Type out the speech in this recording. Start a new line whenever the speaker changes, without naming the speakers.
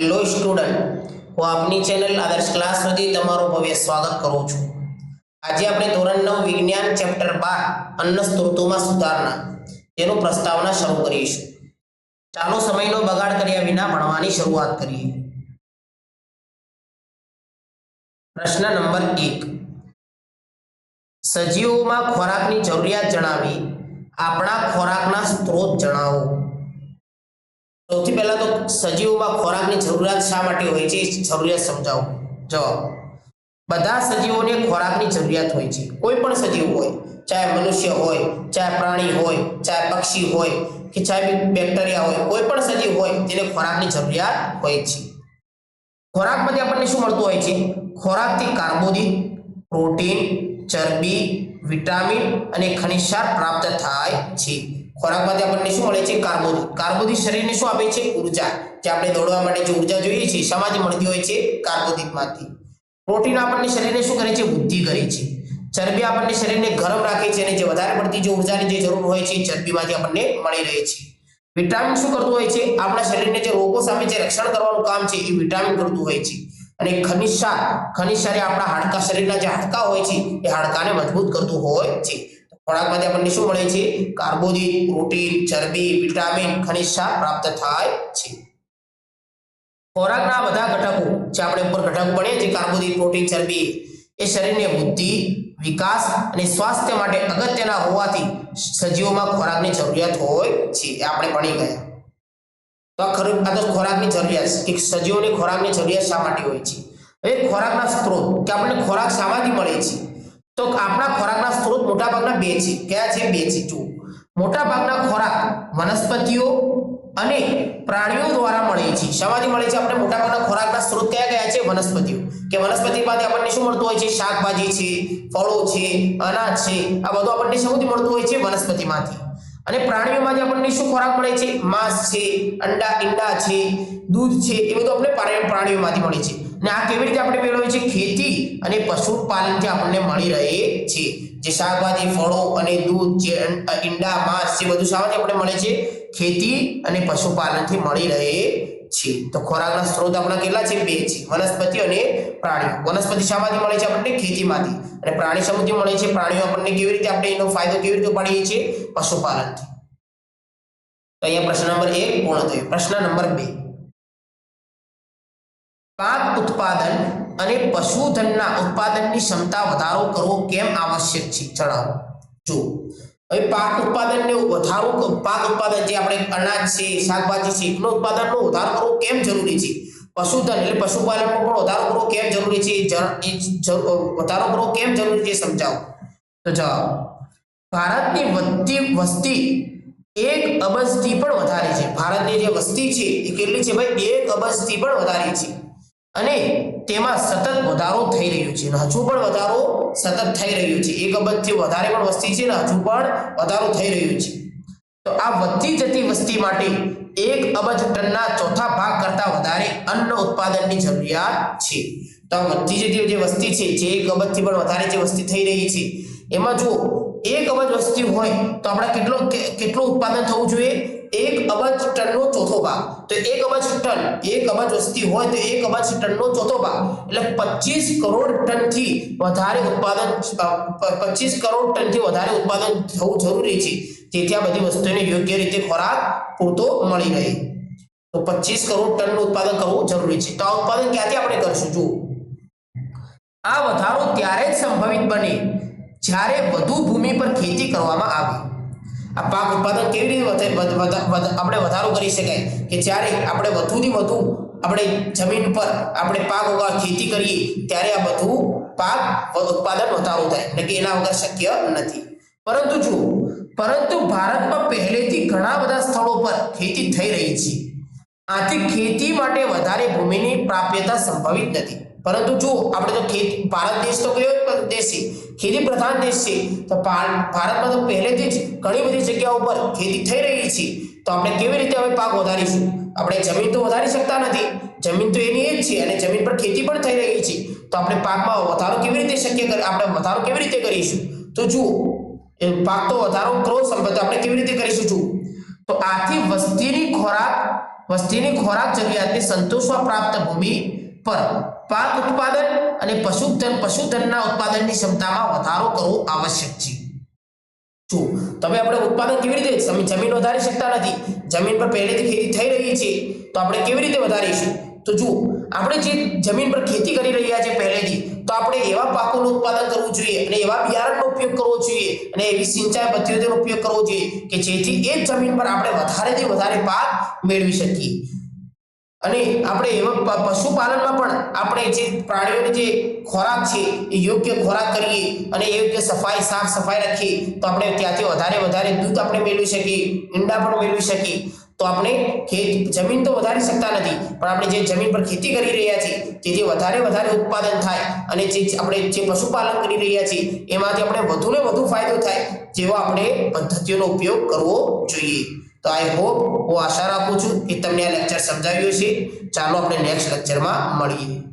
Hello student, હું આપની channel આદર્શ ક્લાસમાંથી તમારું ભવ્ય સ્વાગત કરું છું. આજે આપણે ધોરણ નવ વિજ્ઞાન ચેપ્ટર બાર અન્ન સ્ત્રોતોમાં સુધારણા તેનું પ્રસ્તાવના શરૂ કરીશું. ચાલો સમયનો બગાડ કર્યા વિના ભણવાની શરૂઆત કરીએ. પ્રશ્ન નંબર એક. સજીવોમાં ખોરાકની જરૂરિયાત જણાવી આપણા ખોરાકના સ્ત્રોત જણાવો. સૌથી પહેલા તો સજીવોમાં ખોરાકની જરૂરિયાત શા માટે હોય છે જરૂરિયાત સમજાવો. જવાબ. બધા સજીવોને ખોરાકની જરૂરિયાત હોય છે. કોઈ પણ સજીવ હોય, ચાહે મનુષ્ય હોય, ચાહે પ્રાણી હોય, ચાહે પક્ષી હોય કે ચાહે બેક્ટેરિયા હોય, કોઈ પણ સજીવ હોય તેને ખોરાકની જરૂરિયાત હોય છે. ખોરાકમાંથી આપણને શું મળતું હોય છે? ખોરાકથી કાર્બોદિત, પ્રોટીન, ચરબી, વિટામિન અને ખનિજ પ્રાપ્ત થાય છે. ખોરાકમાંથી આપણને શું મળે છે? કાર્બોદિત કાર્બોદિત શરીરને શું આપે છે? ઊર્જા. જે આપણે દોડવા માટે જે ઊર્જા જોઈએ છે શામાંથી મળતી હોય છે? કાર્બોદિતમાંથી. પ્રોટીન આપણને શરીરને શું કરે છે? વૃદ્ધિ કરે છે. ચરબી આપણને શરીરને ગરમ રાખે છે અને જે વધારે પડતી જે ઉર્જાની જે જરૂર હોય છે ચરબીમાંથી આપણને મળી રહે છે. વિટામિન શું કરતું હોય છે? આપણા શરીરને જે રોગો સામે જે રક્ષણ કરવાનું કામ છે, એ વિટામિન કરતું હોય છે. અને ખનિજ સાર ખનિજ સારે આપણા હાડકા શરીરના જે હાડકા હોય છે, એ હાડકાને મજબૂત કરતું હોય છે. ખોરાકમાંથી આપણને શું મળે છે? કાર્બોદિત, પ્રોટીન, ચરબી, વિટામિન, ખનિજ ક્ષાર પ્રાપ્ત થાય છે. ખોરાકના બધા ઘટકો જે આપણે ઉપર ઘટક ભણીએ છીએ, કાર્બોદિત, પ્રોટીન, ચરબી, એ શરીરને બુદ્ધિ, વિકાસ અને સ્વાસ્થ્ય માટે અગત્યના હોવાથી સજીવોમાં ખોરાકની જરૂરિયાત હોય છે. એ આપણે ભણી ગયા. તો આ ખરું, આ તો ખોરાકની જરૂરિયાત છે. કે સજીવોને ખોરાકની જરૂરિયાત શા માટે હોય છે? હવે ખોરાકના સ્ત્રોત કે આપણને ખોરાક શામાંથી મળે છે? તો આપણા ખોરાકના સ્ત્રોત મોટાભાગના બે છે. કયા છે? બે છે. જુઓ. મોટાભાગના ખોરાક વનસ્પતિઓ અને પ્રાણીઓ દ્વારા મળે છે. શામાંથી મળે છે? આપણે મોટાભાગના ખોરાકના સ્ત્રોત કયા કયા છે? વનસ્પતિઓ. કે વનસ્પતિમાંથી આપણને શું મળતું હોય છે? શાકભાજી છે, ફળો છે, અનાજ છે. આ બધું આપણને શું મળતું હોય છે? વનસ્પતિમાંથી. અને પ્રાણીઓમાંથી આપણને શું ખોરાક મળે છે? માંસ છે, અંડા, ઈંડા છે, દૂધ છે. એ બધું આપણે પ્રાણી- પ્રાણીઓમાંથી મળે છે. અને આ કેવી રીતે આપણે મેળવીએ છીએ? ખેતી અને પશુપાલનથી આપણને મળી રહે છે. જે શાકભાજી, ફળો અને દૂધ, જે ઈંડા, માંસ, જે બધું શામાંથી આપણે મળે છે, ખેતી અને પશુપાલનથી મળી રહે છે. તો ખોરાકના સ્ત્રોત આપણા કેટલા છે? બે છે. વનસ્પતિ અને પ્રાણીઓ. વનસ્પતિ શામાંથી મળે છે આપણને? ખેતીમાંથી. અને પ્રાણી સમૃદ્ધિ મળે છે. પ્રાણીઓ આપણને કેવી રીતે આપણે એનો ફાયદો કેવી રીતે ઉપાડીએ છીએ? પશુપાલનથી. તો અહીંયા પ્રશ્ન નંબર એક પૂર્ણ થયો. પ્રશ્ન નંબર બે. પાક ઉત્પાદન અને પશુધનના ઉત્પાદનની ક્ષમતા વધારો કરવો કેમ આવશ્યક છે? જણાવો. જો હવે પાક ઉત્પાદનને વધારો પાક ઉત્પાદન જે આપણે અનાજ છે, શાકભાજી છે, એનો ઉત્પાદનનો વધારો કરવો કેમ જરૂરી છે? પશુધન એટલે પશુપાલનનો પણ વધારો કરવો કેમ જરૂરી છે? વધારો કરવો કેમ જરૂરી છે સમજાવો. તો જવાબ. ભારતની વધતી વસ્તી એક અબજથી પણ વધારે છે. ભારતની જે વસ્તી છે, એ કેટલી છે ભાઈ? એક અબજથી પણ વધારે છે. અને તેમાં સતત વધારો થઈ રહ્યો છે. હજુ પણ વધારો સતત થઈ રહ્યો છે. એક અબજથી વધારે પણ વસ્તી છે ને હજુ પણ વધારો થઈ રહ્યો છે. તો આ વધતી જતી વસ્તી માટે એક અબજ ટનના ચોથા ભાગ કરતા વધારે અન્ન ઉત્પાદનની જરૂરિયાત છે. તો આ વધતી જતી જે વસ્તી છે, જે એક અબજથી પણ વધારે જે વસ્તી થઈ રહી છે, એમાં જો એક અબજ વસ્તી હોય તો આપણે કેટલો કેટલું ઉત્પાદન થવું જોઈએ? એક અબજ ટનનો ચોથો ભાગ. તો એક અબજ ટન, એક અબજ વસ્તી હોય તો એક અબજ ટનનો ચોથો ભાગ. એટલે પચીસ કરોડ ટનથી વધારે ઉત્પાદન પચીસ કરોડ ટનથી વધારે ઉત્પાદન થવું જરૂરી છે. જેથી આ બધી વસ્તુને યોગ્ય રીતે ખોરાક પૂરતો મળી રહે. તો પચીસ કરોડ ટનનું ઉત્પાદન કરવું જરૂરી છે. તો આ ઉત્પાદન ક્યાંથી આપણે કરશું? જુઓ. આ વધારો ત્યારે જ સંભવિત બને જ્યારે વધુ ભૂમિ પર ખેતી કરવામાં આવે. આ પાક ઉત્પાદન કેવી રીતે આપણે વધારો કરી શકાય કે જ્યારે આપણે વધુથી વધુ આપણે જમીન પર આપણે પાક ઉગા ખેતી કરીએ, ત્યારે આ બધું પાક ઉત્પાદન વધારો થાય એટલે કે એના વગર શક્ય નથી. પરંતુ જુઓ, પરંતુ ભારતમાં પહેલેથી ઘણા બધા સ્થળો પર ખેતી થઈ રહી છે. આથી ખેતી માટે વધારે ભૂમિની પ્રાપ્યતા સંભવિત નથી. પરંતુ જો આપણે તો ખેતી, ભારત દેશ તો કયો દેશ છે? ખેતી પ્રધાન દેશ છે. તો ભારતમાં તો પહેલેથી જ ઘણી બધી જગ્યાઓ પર ખેતી થઈ રહી છે. તો આપણે કેવી રીતે હવે પાક વધારીશું? આપણે જમીન તો વધારી શકતા નથી. જમીન તો એની એ જ છે અને જમીન પર ખેતી પણ થઈ રહી છે. તો આપણે પાકમાં વધારો કેવી રીતે શક્ય આપણે વધારો કેવી રીતે કરીશું? તો જુઓ પાક તો વધારો ક્રોધ સંપત્તિ, આપણે કેવી રીતે કરીશું? જુઓ. તો આથી વસ્તીની ખોરાક વસ્તીની ખોરાક જરૂરિયાતને સંતોષવા પ્રાપ્ત ભૂમિ પર પાક ઉત્પાદન અને પશુધન, પશુધનના ઉત્પાદનની ક્ષમતામાં વધારો કરવો આવશ્યક છે. જો તમે આપણે ઉત્પાદન કેવી રીતે તમે જમીન વધારી શકતા નથી? જમીન પર પહેલેથી ખેતી થઈ રહી છે, તો આપણે કેવી રીતે વધારીશું? તો જુઓ આપણે જે જમીન પર ખેતી કરી રહ્યા છે પહેલેથી, તો આપણે એવા પાકોનું ઉત્પાદન કરવું જોઈએ અને એવા બિયારણનો ઉપયોગ કરવો જોઈએ અને એવી સિંચાઈ પદ્ધતિનો ઉપયોગ કરવો જોઈએ કે જેથી એ જ જમીન પર આપણે વધારેથી વધારે પાક મેળવી શકીએ. અને આપણે એવા પશુપાલનમાં પણ આપણે જે પ્રાણીઓને જે ખોરાક છે, એ યોગ્ય ખોરાક કરીએ અને યોગ્ય સફાઈ, સાફ સફાઈ રાખીએ, તો આપણે ત્યાંથી વધારે વધારે દૂધ આપણે મેળવી શકીએ, ઈંડા પણ મેળવી શકીએ. તો આપણે ખેત, જમીન તો વધારી શકતા નથી. પણ આપણે જે જમીન પર ખેતી કરી રહ્યા છીએ જેથી વધારે વધારે ઉત્પાદન થાય અને જે આપણે જે પશુપાલન કરી રહ્યા છીએ, એમાંથી આપણે વધુને વધુ ફાયદો થાય જેવો આપણે પદ્ધતિઓનો ઉપયોગ કરવો જોઈએ. તો આઈ હોપ હું આશા રાખું છું કે તમને આ લેક્ચર સમજાવ્યું છે ચાલો આપણે નેક્સ્ટ લેક્ચરમાં મળીએ.